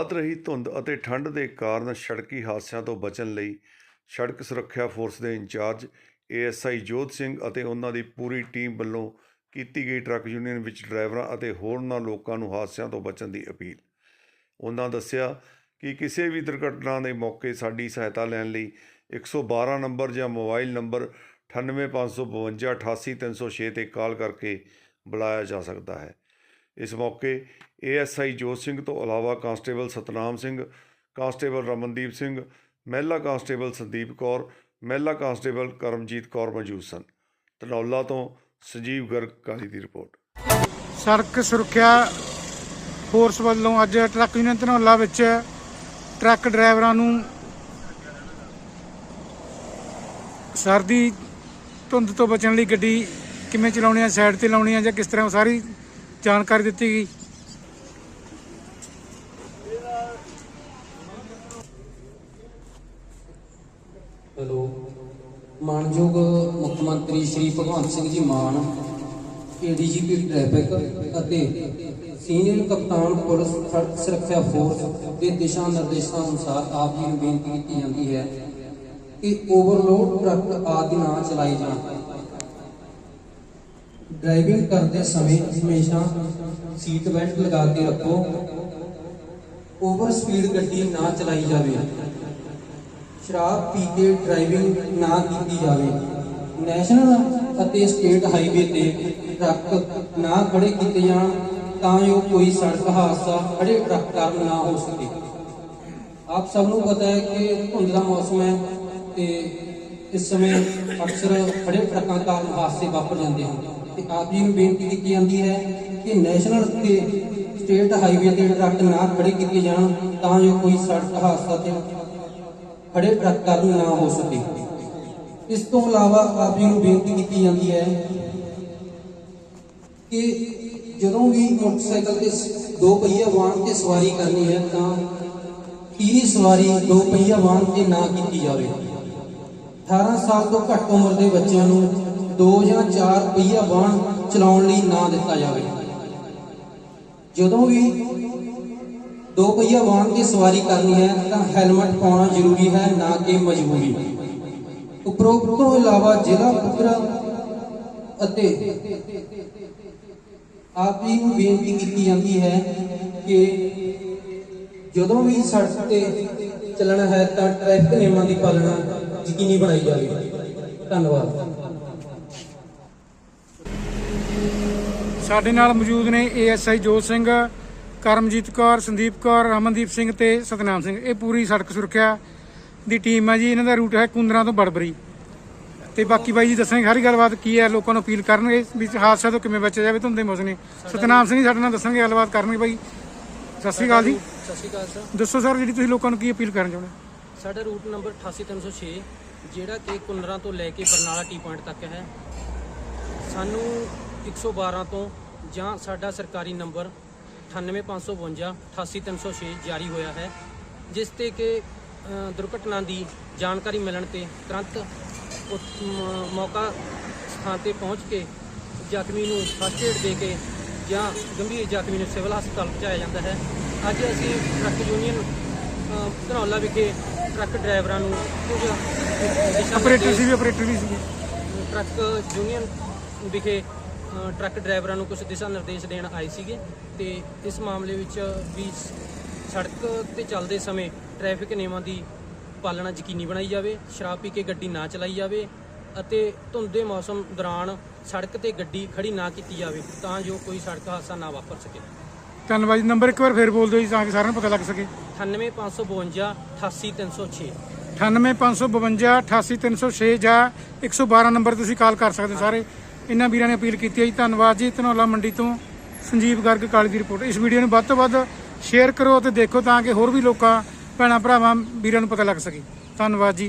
ਵੱਧ ਰਹੀ ਧੁੰਦ ਅਤੇ ਠੰਡ ਦੇ ਕਾਰਨ ਸੜਕੀ ਹਾਦਸਿਆਂ ਤੋਂ ਬਚਣ ਲਈ ਸੜਕ ਸੁਰੱਖਿਆ ਫੋਰਸ ਦੇ ਇੰਚਾਰਜ ਏਐਸਆਈ ਜੋਧ ਸਿੰਘ ਅਤੇ ਉਹਨਾਂ ਦੀ ਪੂਰੀ ਟੀਮ ਵੱਲੋਂ ਕੀਤੀ ਗਈ ਟਰੱਕ ਯੂਨੀਅਨ ਵਿੱਚ ਡਰਾਈਵਰਾਂ ਅਤੇ ਹੋਰਨਾਂ ਲੋਕਾਂ ਨੂੰ ਹਾਦਸਿਆਂ ਤੋਂ ਬਚਣ ਦੀ ਅਪੀਲ। ਉਹਨਾਂ ਦੱਸਿਆ ਕਿ ਕਿਸੇ ਵੀ ਦੁਰਘਟਨਾ ਦੇ ਮੌਕੇ ਸਾਡੀ ਸਹਾਇਤਾ ਲੈਣ ਲਈ 112 ਨੰਬਰ ਜਾਂ ਮੋਬਾਈਲ ਨੰਬਰ 98552 88306 ਤੇ ਕਾਲ ਕਰਕੇ ਬੁਲਾਇਆ ਜਾ ਸਕਦਾ ਹੈ। ਇਸ ਮੌਕੇ ਏਐਸਆਈ ਜੋਤ ਸਿੰਘ ਤੋਂ ਇਲਾਵਾ ਕਾਂਸਟੇਬਲ ਸਤਨਾਮ ਸਿੰਘ, ਕਾਂਸਟੇਬਲ ਰਮਨਦੀਪ ਸਿੰਘ, ਮਹਿਲਾ ਕਾਂਸਟੇਬਲ ਸੰਦੀਪ ਕੌਰ, ਮਹਿਲਾ ਕਾਂਸਟੇਬਲ ਕਰਮਜੀਤ ਕੌਰ ਮੌਜੂਦ ਸਨ। ਧਨੌਲਾ ਤੋਂ ਸੰਜੀਵ ਗਰਗ ਕਾਲੀ ਦੀ ਰਿਪੋਰਟ। ਸੜਕ ਸੁਰੱਖਿਆ ਫੋਰਸ ਵੱਲੋਂ ਅੱਜ ਟਰੱਕ ਯੂਨੀਅਨ ਧਨੌਲਾ ਵਿੱਚ ਟਰੱਕ ਡਰਾਈਵਰਾਂ ਨੂੰ ਸਰਦੀ ਧੁੰਦ ਤੋਂ ਬਚਣ ਲਈ ਗੱਡੀ ਕਿਵੇਂ ਚਲਾਉਣੀ ਹੈ, ਸਾਈਡ ਤੇ ਲਾਉਣੀ ਹੈ ਜਾਂ ਕਿਸ ਤਰ੍ਹਾਂ ਉਹ ਸਾਰੀ ਜਾਣਕਾਰੀ ਦਿੱਤੀ ਗਈ। ਹੈਲੋ। ਮਾਨਯੋਗ ਮੁੱਖ ਮੰਤਰੀ ਸ਼੍ਰੀ ਭਗਵੰਤ ਸਿੰਘ ਜੀ ਮਾਨ ਏਡੀਜੀਪੀ ਟ੍ਰੈਫਿਕ ਅਤੇ ਸੀਨੀਅਰ ਕਪਤਾਨ ਪੁਲਿਸ ਸੜਕ ਸੁਰੱਖਿਆ ਫੋਰਸ ਦੇ ਦਿਸ਼ਾ ਨਿਰਦੇਸ਼ਾਂ ਅਨੁਸਾਰ ਆਪ ਜੀ ਨੂੰ ਬੇਨਤੀ ਕੀਤੀ ਜਾਂਦੀ ਹੈ ਕਿ ਓਵਰਲੋਡ ਟਰੱਕ ਆਦਿ ਨਾ ਚਲਾਏ ਜਾਣ। ਡਰਾਈਵਿੰਗ ਕਰਦੇ ਸਮੇਂ ਹਮੇਸ਼ਾ ਸੀਟ ਬੈਲਟ ਲਗਾ ਕੇ ਰੱਖੋ। ਓਵਰ ਸਪੀਡ ਗੱਡੀ ਨਾ ਚਲਾਈ ਜਾਵੇ। ਸ਼ਰਾਬ ਪੀ ਕੇ ਡਰਾਈਵਿੰਗ ਨਾ ਕੀਤੀ ਜਾਵੇ। ਨੈਸ਼ਨਲ ਅਤੇ ਸਟੇਟ ਹਾਈਵੇ ਤੇ ਟਰੱਕ ਨਾ ਖੜੇ ਕੀਤੇ ਜਾਣ ਤਾਂ ਜੋ ਕੋਈ ਸੜਕ ਹਾਦਸਾ ਖੜੇ ਟਰੱਕ ਕਾਰਨ ਨਾ ਹੋ ਸਕੇ। ਆਪ ਸਭ ਨੂੰ ਪਤਾ ਹੈ ਕਿ ਧੁੰਦ ਦਾ ਮੌਸਮ ਹੈ ਤੇ ਇਸ ਸਮੇਂ ਅਕਸਰ ਖੜੇ ਟਰੱਕਾਂ ਕਾਰਨ ਹਾਦਸੇ ਵਾਪਰ ਜਾਂਦੇ ਹਨ ਤੇ ਆਪ ਜੀ ਨੂੰ ਬੇਨਤੀ ਕੀਤੀ ਜਾਂਦੀ ਹੈ ਕਿ ਨੈਸ਼ਨਲ ਤੇ ਸਟੇਟ ਹਾਈਵੇ ਤੇ ਟਰੱਕ ਨਾ ਖੜੇ ਕੀਤੇ ਜਾਣ ਤਾਂ ਜੋ ਕੋਈ ਸੜਕ ਹਾਦਸਾ ਤੇ ਖੜੇ ਟਰੱਕ ਕਾਰਨ ਨਾ ਹੋ ਸਕੇ। ਇਸ ਤੋਂ ਇਲਾਵਾ ਆਪ ਜੀ ਨੂੰ ਬੇਨਤੀ ਕੀਤੀ ਜਾਂਦੀ ਹੈ ਕਿ ਜਦੋਂ ਵੀ ਮੋਟਰਸਾਈਕਲ ਤੇ ਦੋ ਪਹੀਆ ਵਾਹਨ ਤੇ ਸਵਾਰੀ ਕਰਨੀ ਹੈ ਤਾਂ ਤੀਰੀ ਸਵਾਰੀ ਦੋ ਪਹੀਆ ਵਾਹਨ ਤੇ ਨਾ ਕੀਤੀ ਜਾਵੇ। 18 ਸਾਲ ਤੋਂ ਘੱਟ ਉਮਰ ਦੇ ਬੱਚਿਆਂ ਨੂੰ ਦੋ ਜਾਂ ਚਾਰ ਪਹੀਆ ਵਾਹਨ ਚਲਾਉਣ ਲਈ ਨਾ ਦਿੱਤਾ ਜਾਵੇ। ਜਦੋਂ ਵੀ ਦੋ ਪਹੀਆ ਵਾਹਨ ਦੀ ਸਵਾਰੀ ਕਰਨੀ ਹੈ, ਤਾਂ ਹੈਲਮਟ ਪਾਉਣਾ ਜ਼ਰੂਰੀ ਹੈ, ਨਾ ਕਿ ਮਜਬੂਰੀ। ਉਪਰੋਕਤ ਤੋਂ ਇਲਾਵਾ ਜ਼ਿਲ੍ਹਾ ਪੱਧਰ ਅਤੇ ਆਪ ਜੀ ਨੂੰ ਬੇਨਤੀ ਕੀਤੀ ਜਾਂਦੀ ਹੈ ਕਿ ਜਦੋਂ ਵੀ ਸੜਕ ਤੇ ਚੱਲਣਾ ਹੈ, ਤਾਂ ਟ੍ਰੈਫਿਕ ਨਿਯਮਾਂ ਦੀ ਪਾਲਣਾ ਯਕੀਨੀ ਬਣਾਈ ਜਾਵੇ ਧੰਨਵਾਦ। ਸਾਡੇ ਨਾਲ ਮੌਜੂਦ ਨੇ ਏਐਸਆਈ ਜੋਤ ਸਿੰਘ ਕਰਮਜੀਤ ਕੌਰ ਸੰਦੀਪ ਕੌਰ ਰਮਨਦੀਪ ਸਿੰਘ ਤੇ ਸਤਨਾਮ ਸਿੰਘ। ਇਹ ਪੂਰੀ ਸੜਕ ਸੁਰੱਖਿਆ ਦੀ ਟੀਮ ਹੈ ਜੀ। ਇਹਨਾਂ ਦਾ ਰੂਟ ਹੈ ਕੁੰਦਰਾ ਤੋਂ ਬੜਬਰੀ। ਤੇ ਬਾਕੀ ਬਾਈ ਜੀ ਦੱਸਾਂਗੇ ਸਾਰੀ ਗੱਲਬਾਤ ਕੀ ਹੈ? ਲੋਕਾਂ ਨੂੰ ਅਪੀਲ ਕਰਨਗੇ ਵੀ ਹਾਦਸਾ ਤੋਂ ਕਿਵੇਂ ਬਚਿਆ ਜਾਵੇ ਧੁੰਦ ਦੇ ਮੌਸਮ ਨੇ। ਸਤਨਾਮ ਸਿੰਘ ਜੀ ਸਾਡੇ ਨਾਲ ਦੱਸਣਗੇ ਗੱਲਬਾਤ ਕਰਨਗੇ ਬਾਈ। ਸਤਿ ਸ਼੍ਰੀ ਅਕਾਲ ਜੀ। ਸਤਿ ਸ਼੍ਰੀ ਅਕਾਲ ਸਰ। ਦੱਸੋ ਸਰ ਜਿਹੜੀ ਤੁਸੀਂ ਲੋਕਾਂ ਨੂੰ ਕੀ ਅਪੀਲ ਕਰਨ ਚਾਹੁੰਦੇ ਹੋ? ਸਾਡਾ ਰੂਟ ਨੰਬਰ 88306 ਜਿਹੜਾ ਕਿ ਕੁੰਨਰਾਂ ਤੋਂ ਲੈ ਕੇ ਬਰਨਾਲਾ ਟੀ ਪੁਆਇੰਟ ਤੱਕ ਹੈ। ਸਾਨੂੰ 112 ਤੋਂ ਜਾਂ ਸਾਡਾ ਸਰਕਾਰੀ ਨੰਬਰ 98552 88306 ਜਾਰੀ ਹੋਇਆ ਹੈ ਜਿਸ ਤੇ ਕਿ ਦੁਰਘਟਨਾ ਦੀ ਜਾਣਕਾਰੀ ਮਿਲਣ ਤੇ ਤੁਰੰਤ ਉਤ- ਮ- ਮੌਕਾ ਸਥਾਨ ਤੇ ਪਹੁੰਚ ਕੇ ਜ਼ਖਮੀ ਨੂੰ ਫਸਟ ਏਡ ਦੇ ਕੇ ਜਾਂ ਗੰਭੀਰ ਜ਼ਖਮੀ ਨੂੰ ਸਿਵਲ ਹਸਪਤਾਲ ਪਹੁੰਚਾਇਆ ਜਾਂਦਾ ਹੈ। ਅੱਜ ਅਸੀਂ ਟਰੱਕ ਯੂਨੀਅਨ ਅ, ਧਨੌਲਾ ਵਿਖੇ ਟਰੱਕ ਡਰਾਈਵਰਾਂ ਨੂੰ ਕੁਝ ਆਪਰੇਟਰ ਸੀ ਵੀ ਆਪਰੇਟਰ ਵੀ ਸੀਗੇ। ਟਰੱਕ ਯੂਨੀਅਨ ਵਿਖੇ ਟਰੱਕ ਡਰਾਈਵਰਾਂ ਨੂੰ ਕੁਝ ਦਿਸ਼ਾ ਨਿਰਦੇਸ਼ ਦੇਣ ਆਏ ਸੀਗੇ ਤੇ ਇਸ ਮਾਮਲੇ ਵਿੱਚ ਵੀ ਸ- ਸੜਕ ਤੇ ਚੱਲਦੇ ਸਮੇਂ ਟ੍ਰੈਫਿਕ ਨਿਯਮਾਂ ਦੀ ਪਾਲਣਾ ਯਕੀਨੀ ਬਣਾਈ ਜਾਵੇ ਸ਼ਰਾਬ ਪੀ ਕੇ ਗੱਡੀ ਨਾ ਚਲਾਈ ਜਾਵੇ ਅਤੇ ਧੁੰਦ ਮੌਸਮ ਦੌਰਾਨ ਸੜਕ ਤੇ ਗੱਡੀ ਖੜੀ ਨਾ ਕੀਤੀ ਜਾਵੇ ਤਾਂ ਜੋ ਕੋਈ ਸੜਕ ਹਾਦਸਾ ਨਾ ਵਾਪਰ ਸਕੇ। ਧੰਨਵਾਦ ਜੀ। ਨੰਬਰ ਇੱਕ ਵਾਰ ਫੇਰ ਬੋਲ ਦਿਓ ਜੀ ਤਾਂ ਕਿ ਸਾਰਿਆਂ ਨੂੰ ਪਤਾ ਲੱਗ ਸਕੇ। 98552 88306 98552 88306 ਜਾਂ 112 ਨੰਬਰ ਤੁਸੀਂ ਕਾਲ ਕਰ ਸਕਦੇ ਹੋ ਸਾਰੇ। ਇਹਨਾਂ ਵੀਰਾਂ ਨੇ ਅਪੀਲ ਕੀਤੀ ਹੈ ਜੀ। ਧੰਨਵਾਦ ਜੀ ਧਨੌਲਾ ਮੰਡੀ ਤੋਂ ਸੰਜੀਵ ਗਰਗ ਕਾਲੀ ਦੀ ਰਿਪੋਰਟ। ਇਸ ਵੀਡੀਓ ਨੂੰ ਵੱਧ ਤੋਂ ਵੱਧ ਸ਼ੇਅਰ ਕਰੋ ਤੇ ਦੇਖੋ ਤਾਂ ਕਿ ਹੋਰ ਵੀ ਲੋਕਾਂ ਭੈਣਾਂ ਭਰਾਵਾਂ ਵੀਰਾਂ ਨੂੰ ਪਤਾ ਲੱਗ ਸਕੇ। ਧੰਨਵਾਦ ਜੀ।